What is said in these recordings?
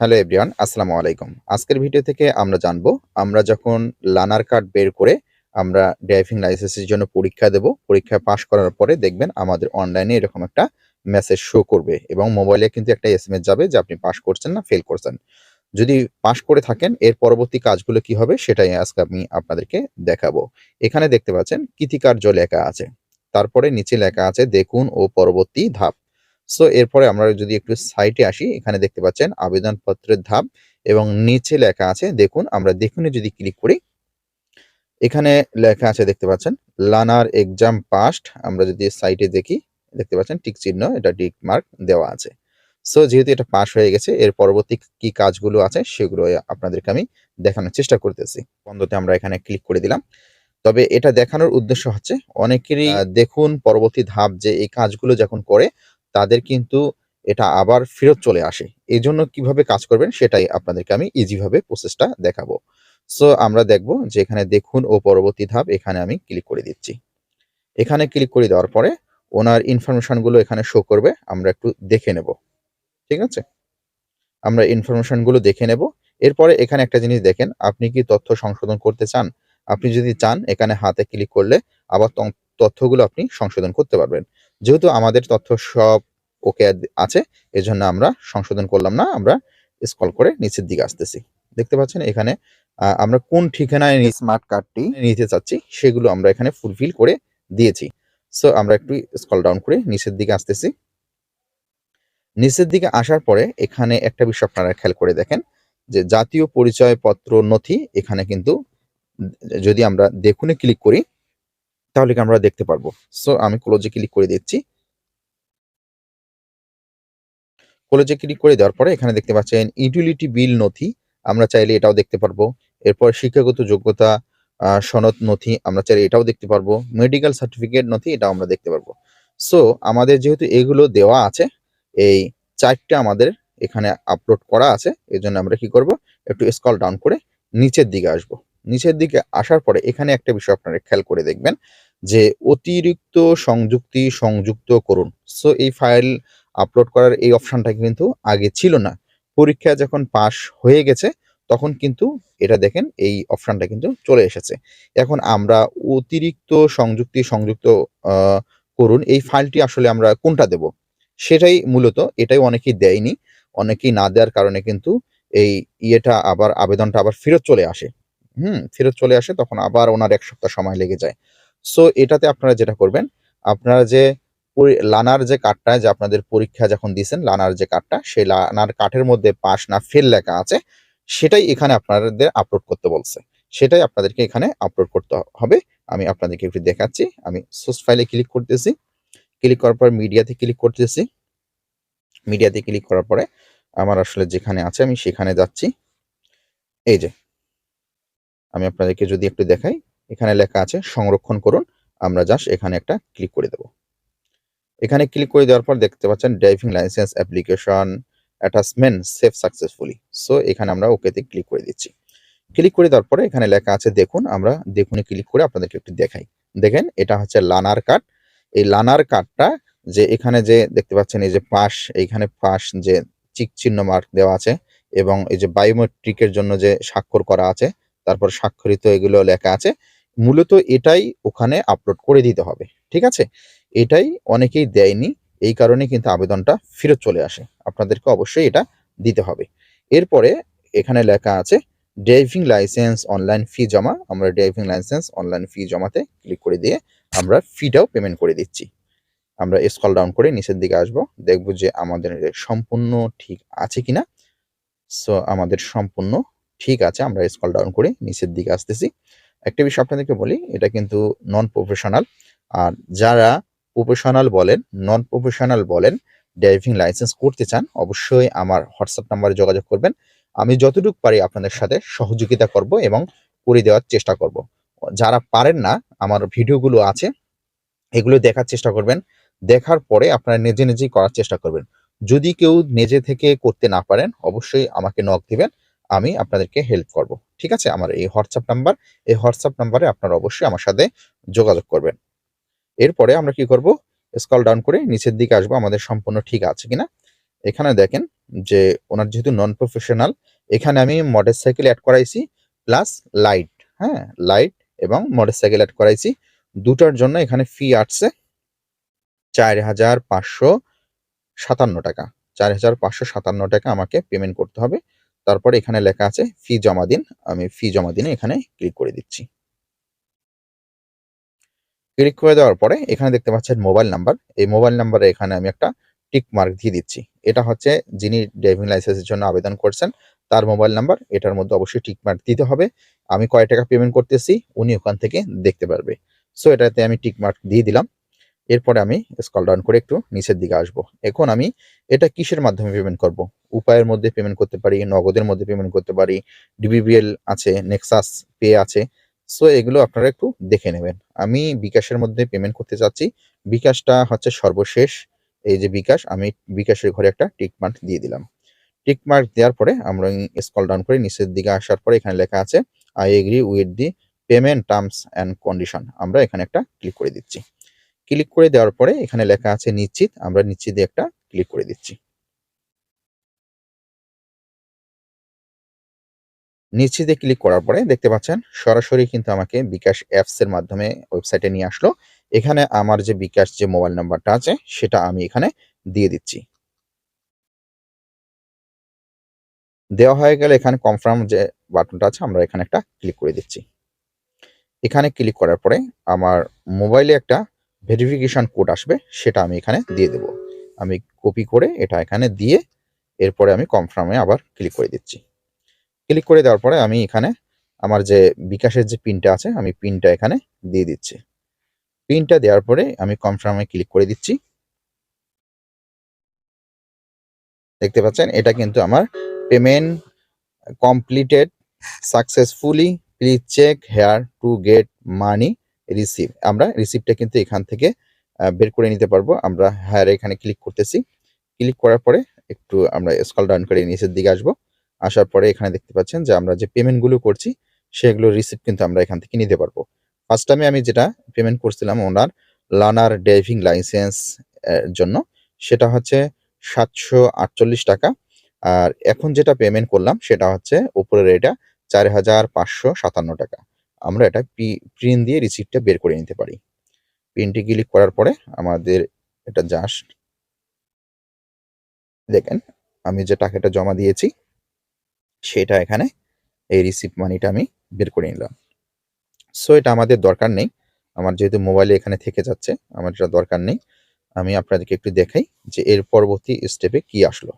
Hello everyone, আসসালামু আলাইকুম। আজকের ভিডিও থেকে আমরা জানব, আমরা যখন লানার কার্ড বের করে আমরা ড্রাইভিং লাইসেন্সের জন্য পরীক্ষা দেব, পরীক্ষা পাশ করার পরে দেখবেন আমাদের অনলাইনে এরকম একটা মেসেজ শো করবে এবং মোবাইলে কিন্তু একটা এসএমএস যাবে যে আপনি পাস করছেন না ফেল করছেন। যদি পাস করে থাকেন, এর পরবর্তী কাজগুলো কি হবে সেটাই আজকে আমি আপনাদেরকে দেখাবো। এখানে দেখতে পাচ্ছেন, কৃতিকার্য লেখা আছে। তারপরে নিচে লেখা আছে, দেখুন ও পরবর্তী ধাপ। সো এরপরে আমরা যদি একটু সাইটে আসি, এখানে দেখতে পাচ্ছেন আবেদনপত্রের ধাপ এবং নিচে লেখা আছে, দেখুন আমরা দেখুনে যদি ক্লিক করি, এখানে লেখা আছে দেখতে পাচ্ছেন লানার এক্সাম পাস্ট আমরা যদি সাইটে দেখি, দেখতে পাচ্ছেন টিক চিহ্ন, এটা টিক মার্ক দেওয়া আছে। সো যেহেতু এটা পাস হয়ে গেছে, এর পরবর্তী কি কাজগুলো আছে, সেগুলো আপনাদেরকে আমি দেখানোর চেষ্টা করতেছি। বন্ধতে আমরা এখানে ক্লিক করে দিলাম। তবে এটা দেখানোর উদ্দেশ্য হচ্ছে, অনেকেরই দেখুন পরবর্তী ধাপ যে এই কাজগুলো যখন করে তাদের কিন্তু এটা আবার ফেরত চলে আসে। এই জন্য কীভাবে কাজ করবেন সেটাই আপনাদেরকে আমি ইজিভাবে প্রসেসটা দেখাবো। সো আমরা দেখব যে এখানে দেখুন ও পরবর্তী ধাপ এখানে আমি ক্লিক করে দিচ্ছি। এখানে ক্লিক করে দেওয়ার পরে ওনার ইনফরমেশনগুলো এখানে শো করবে, আমরা একটু দেখে নেব। ঠিক আছে? আমরা ইনফরমেশনগুলো দেখে নেব। এরপরে এখানে একটা জিনিস দেখেন, আপনি কি তথ্য সংশোধন করতে চান? আপনি যদি চান, এখানে হাতে ক্লিক করলে আবার তথ্যগুলো আপনি সংশোধন করতে পারবেন। যেহেতু আমাদের তথ্য সব ওকে আছে এজন্য আমরা সংশোধন করলাম না আমরা স্ক্রল করে নিচের দিকে আসতেছি। দেখতে পাচ্ছেন এখানে আমরা কোন ঠিকানায় স্মার্ট কার্ডটি নিতে চাচ্ছি সেগুলো আমরা এখানে ফুলফিল করে দিয়েছি। সো আমরা একটু স্কল ডাউন করে নিচের দিকে আসতেছি। নিচের দিকে আসার পরে এখানে একটা বিষয় আপনারা খেয়াল করে দেখেন যে জাতীয় পরিচয়পত্র নথি এখানে কিন্তু যদি আমরা দেখুনে ক্লিক করি তাহলে কি আমরা দেখতে পারব? সো আমি ক্লোজে ক্লিক করে দিচ্ছি। ক্লোজে ক্লিক করে দেওয়ার পরে এখানে দেখতে পাচ্ছেন ইউটিলিটি বিল নথি, আমরা চাইলে এটাও দেখতে পারব। এরপর শিক্ষাগত যোগ্যতা সনদ নথি, আমরা চাইলে এটাও দেখতে পারব। মেডিকেল সার্টিফিকেট নথি, এটাও আমরা দেখতে পারব। সো আমাদের যেহেতু এগুলো দেওয়া আছে, এই চারটে আমাদের এখানে আপলোড করা আছে এই জন্য আমরা কি করব? একটু স্কল ডাউন করে নিচের দিকে আসব। নিচের দিকে আসার পরে এখানে একটা বিষয় আপনারা খেয়াল করে দেখবেন যে অতিরিক্ত সংযুক্তি সংযুক্ত করুন। সো এই ফাইল আপলোড করার এই অপশনটা কিন্তু আগে ছিল না। পরীক্ষা যখন পাশ হয়ে গেছে, তখন কিন্তু এটা দেখেন এই অপশনটা কিন্তু চলে এসেছে। এখন আমরা অতিরিক্ত সংযুক্তি সংযুক্ত করুন। এই ফাইলটি আসলে আমরা কোনটা দেব? সেটাই মূলত, এটাই অনেকেই দেয়নি। অনেকেই না দেওয়ার কারণে কিন্তু এই ইয়েটা আবার, আবেদনটা আবার ফেরত চলে আসে। হুম, ফেরত চলে আসে, তখন আবার ওনার এক সপ্তাহ সময় লেগে যায়। সো এটাতে আপনারা যেটা করবেন, আপনারা যে লানার যে কার্ডটা যে আপনাদের পরীক্ষা যখন দিয়েছেন লানার যে কার্ডটা সেই লানার কার্ডের মধ্যে পাস না ফেল লেখা আছে, সেটাই এখানে আপনাদের আপলোড করতে বলছে। সেটাই আপনাদেরকে এখানে আপলোড করতে হবে। আমি আপনাদেরকে একটু দেখাচ্ছি। আমি সোর্স ফাইলে ক্লিক করতেছি। ক্লিক করার পর মিডিয়াতে ক্লিক করতেছি। মিডিয়াতে ক্লিক করার পরে, আমার আসলে যেখানে আছে, আমি সেখানে যাচ্ছি। এই যে আমি আপনাদেরকে যদি একটু দেখাই, এখানে লেখা আছে সংরক্ষণ করুন, আমরা জাস্ট এখানে একটা ক্লিক করে দেব। এখানে ক্লিক করে দেওয়ার পর দেখতে পাচ্ছেন driving licence application attachment save successfully so এখানে আমরা ওকেতে ক্লিক করে দিচ্ছি। ক্লিক করে দেওয়ার পরে এখানে লেখা আছে দেখুন, আমরা দেখুনে ক্লিক করে আপনাদেরকে একটু দেখাই। দেখেন, এটা হচ্ছে লানার কার্ড এই লানার কার্ডটা যে এখানে যে দেখতে পাচ্ছেন, এই যে পাশ, এইখানে পাশ যে চিক চিহ্ন মার্ক দেওয়া আছে এবং এই যে বায়োমেট্রিকের জন্য যে স্বাক্ষর করা আছে তারপর স্বাক্ষরিত এগুলো লেখা আছে। মূলত এটাই ওখানে আপলোড করে দিতে হবে, ঠিক আছে? এটাই অনেকেই দেয়নি, এই কারণে কিন্তু আবেদনটা ফেরত চলে আসে। আপনাদেরকে অবশ্যই এটা দিতে হবে। এরপরে এখানে লেখা আছে ড্রাইভিং লাইসেন্স অনলাইন ফি জমা। আমরা ড্রাইভিং লাইসেন্স অনলাইন ফি জমাতে ক্লিক করে দিয়ে আমরা ফিটাও পেমেন্ট করে দিচ্ছি। আমরা স্কল ডাউন করে নিচের দিকে আসব, দেখব যে আমাদের সম্পূর্ণ ঠিক আছে কিনা। সো আমাদের সম্পূর্ণ ঠিক আছে, আমরা স্কল ডাউন করে নিচের দিকে আসতেছি। একটা বিষয় আপনাদেরকে বলি, এটা কিন্তু নন প্রফেশনাল আর যারা প্রফেশনাল বলেন নন প্রফেশনাল বলেন ড্রাইভিং লাইসেন্স করতে চান, অবশ্যই আমার হোয়াটসঅ্যাপ নাম্বারে যোগাযোগ করবেন। আমি যতটুকু পারি আপনাদের সাথে সহযোগিতা করব এবং করে দেওয়ার চেষ্টা করব। যারা পারেন না, আমার ভিডিওগুলো আছে, এগুলো দেখার চেষ্টা করবেন। দেখার পরে আপনারা নিজে নিজেই করার চেষ্টা করবেন। যদি কেউ নিজে থেকে করতে না পারেন, অবশ্যই আমাকে নক দিবেন। আমি আপনাদেরকে হেল্প করব, ঠিক আছে? আমার এই হোয়াটসঅ্যাপ নাম্বার এই হোয়াটসঅ্যাপ নাম্বারে আপনারা অবশ্যই আমার সাথে যোগাযোগ করবেন। এরপরে আমরা কি করব? স্কল ডাউন করে নিচের দিকে আসব, আমাদের সম্পূর্ণ ঠিক আছে কিনা? এখানে দেখেন যে ওনার যেহেতু নন প্রফেশনাল এখানে আমি মোটরসাইকেল অ্যাড করাইছি প্লাস লাইট হ্যাঁ? লাইট এবং মোটরসাইকেল অ্যাড করাইছি। দুটার জন্য এখানে ফি আসছে চার হাজার পাঁচশো সাতান্ন টাকা। চার হাজার পাঁচশো সাতান্ন টাকা আমাকে পেমেন্ট করতে হবে। তারপরে এখানে লেখা আছে, ফি জমা দিন। আমি ফি জমা দিনে এখানে ক্লিক করে দিচ্ছি। ক্লিক করে দেওয়ার পরে এখানে দেখতে পাচ্ছেন মোবাইল নাম্বার। এই মোবাইল নাম্বারে এখানে আমি একটা টিক মার্ক দিয়ে দিচ্ছি। এটা হচ্ছে যিনি ড্রাইভিং লাইসেন্সের জন্য আবেদন করছেন, তার মোবাইল নাম্বার। এটার মধ্যে অবশ্যই টিক মার্ক দিতে হবে। আমি কয় টাকা পেমেন্ট করতেছি, উনি ওখান থেকে দেখতে পারবে। সো এটাতে আমি টিক মার্ক দিয়ে দিলাম। এরপরে আমি স্কল ডাউন করে একটু নিচের দিকে আসব। এখন আমি এটা কিসের মাধ্যমে পেমেন্ট করব? উপায়ের মধ্যে পেমেন্ট করতে পারি, নগদের মধ্যে পেমেন্ট করতে পারি ডিবিবিএল আছে নেক্সাস পে আছে। সো এগুলো আপনারা একটু দেখে নেবেন। আমি বিকাশের মধ্যে পেমেন্ট করতে চাচ্ছি। বিকাশটা হচ্ছে সর্বশেষ। এই যে বিকাশ, আমি বিকাশের ঘরে একটা টিক মার্ক দিয়ে দিলাম। টিকমার্ক দেওয়ার পরে আমরা স্কল ডাউন করে নিচের দিকে আসার পরে এখানে লেখা আছে I agree with the payment terms and condition আমরা এখানে একটা ক্লিক করে দিচ্ছি। ক্লিক করে দেওয়ার পরে এখানে লেখা আছে নিশ্চিত, আমরা নিশ্চিত একটা ক্লিক করে দিচ্ছি। নিশ্চিতে ক্লিক করার পরে দেখতে পাচ্ছেন, সরাসরি কিন্তু আমাকে বিকাশ অ্যাপস এর মাধ্যমে ওয়েবসাইটে নিয়ে আসলো। এখানে আমার যে বিকাশ যে মোবাইল নাম্বারটা আছে, সেটা আমি এখানে দিয়ে দিচ্ছি। দেওয়া হয়ে গেলে এখানে কনফার্ম যে বাটনটা আছে, আমরা এখানে একটা ক্লিক করে দিচ্ছি। এখানে ক্লিক করার পরে আমার মোবাইলে একটা ভেরিফিকেশন কোড আসবে, সেটা আমি এখানে দিয়ে দেব। আমি কপি করে এটা এখানে দিয়ে এরপরে আমি কনফার্মে আবার ক্লিক করে দিচ্ছি। ক্লিক করে দেওয়ার পরে আমি এখানে আমার যে বিকাশের যে পিনটা আছে, আমি পিনটা এখানে দিয়ে দিচ্ছি। পিনটা দেওয়ার পরে আমি কনফার্মে ক্লিক করে দিচ্ছি। দেখতে পাচ্ছেন? এটা কিন্তু আমার payment completed successfully please check here to get money receive আমরা রিসিভটা কিন্তু এখান থেকে বের করে নিতে পারব। আমরা হ্যার এখানে ক্লিক করতেছি। ক্লিক করার পরে একটু আমরা স্কল ডাউন করে নিচের দিকে আসব। আসার পরে এখানে দেখতে পাচ্ছেন যে আমরা যে পেমেন্টগুলো করছি, সেগুলো রিসিভ কিন্তু আমরা এখান থেকে নিতে পারব। ফার্স্ট টাইমে আমি যেটা পেমেন্ট করছিলাম ওনার লার্নার ড্রাইভিং লাইসেন্স জন্য, সেটা হচ্ছে সাতশো আটচল্লিশ টাকা। আর এখন যেটা পেমেন্ট করলাম, সেটা হচ্ছে উপরের এটা চার হাজার পাঁচশো সাতান্ন টাকা। আমরা এটা প্রিন্ট দিয়ে রিসিপ্টটা বের করে নিতে পারি। প্রিন্টে ক্লিক করার পরে আমাদের এটা জাস্ট দেখেন, আমি যে টাকাটা জমা দিয়েছি, সেটা এখানে এই রিসিপ্ট মানিটা আমি বের করে নিলাম। সো এটা আমাদের দরকার নেই। আমার যেহেতু মোবাইলে এখানে থেকে যাচ্ছে, আমার এটা দরকার নেই, আমি আপনাদেরকে একটু দেখাই যে এর পরবর্তী স্টেপে কি আসলো।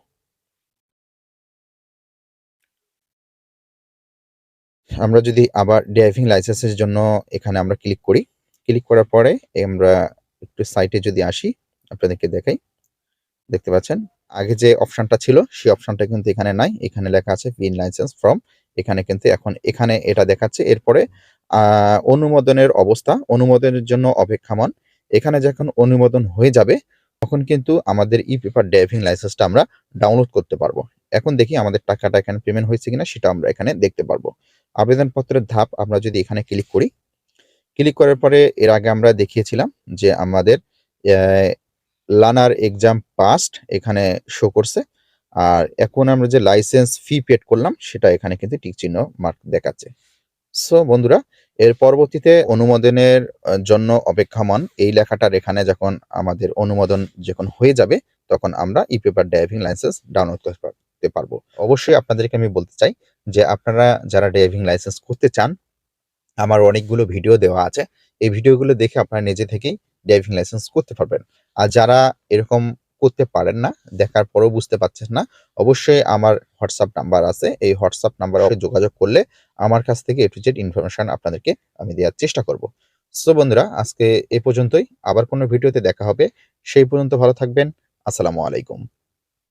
আমরা যদি আবার ড্রাইভিং লাইসেন্সের জন্য এখানে আমরা ক্লিক করি ক্লিক করার পরে আমরা একটু সাইটে যদি আসি, আপনাদেরকে দেখাই। দেখতে পাচ্ছেন? আগে যে অপশনটা ছিল, সেই অপশনটা কিন্তু এখানে নাই। এখানে লেখা আছে পিন লাইসেন্স ফ্রম এখানে কিন্তু এখন, এখানে এটা দেখাচ্ছে। এরপরে অনুমোদনের অবস্থা। অনুমোদনের জন্য অপেক্ষামান। এখানে যখন অনুমোদন হয়ে যাবে, তখন কিন্তু আমাদের ই পেপার ড্রাইভিং লাইসেন্সটা আমরা ডাউনলোড করতে পারব। এখন দেখি আমাদের টাকাটা এখানে পেমেন্ট হয়েছে কিনা, সেটা আমরা এখানে দেখতে পারব। আবেদনপত্রের ধাপ আমরা যদি এখানে ক্লিক করি ক্লিক করার পরে এর আগে আমরা দেখিয়েছিলাম যে আমাদের লানার এক্সাম পাস্ট এখানে শো করছে, আর এখন আমরা যে লাইসেন্স ফি পেড করলাম, সেটা এখানে কিন্তু টিক চিহ্ন মার্ক দেখাচ্ছে। সো বন্ধুরা, এর পরবর্তীতে অনুমোদনের জন্য অপেক্ষামান এই লেখাটার এখানে যখন আমাদের অনুমোদন যখন হয়ে যাবে, তখন আমরা e paper driving licence download করতে পারব। অবশ্যই আপনাদেরকে আমি বলতে চাই যে আপনারা যারা ড্রাইভিং লাইসেন্স করতে চান, আমার অনেকগুলো ভিডিও দেওয়া আছে। এই ভিডিওগুলো দেখে আপনারা নিজে থেকেই ড্রাইভিং লাইসেন্স করতে পারবেন। আর যারা এরকম করতে পারেন না, দেখার পরেও বুঝতে পারছেন না, অবশ্যই আমার হোয়াটসঅ্যাপ নাম্বার আছে। এই হোয়াটসঅ্যাপ নাম্বারে যোগাযোগ করলে আমার কাছ থেকে এ টু জেড ইনফরমেশন আপনাদেরকে আমি দেওয়ার চেষ্টা করব। সো বন্ধুরা, আজকে এ পর্যন্তই। আবার কোনো ভিডিওতে দেখা হবে। সেই পর্যন্ত ভালো থাকবেন। আসসালামু আলাইকুম।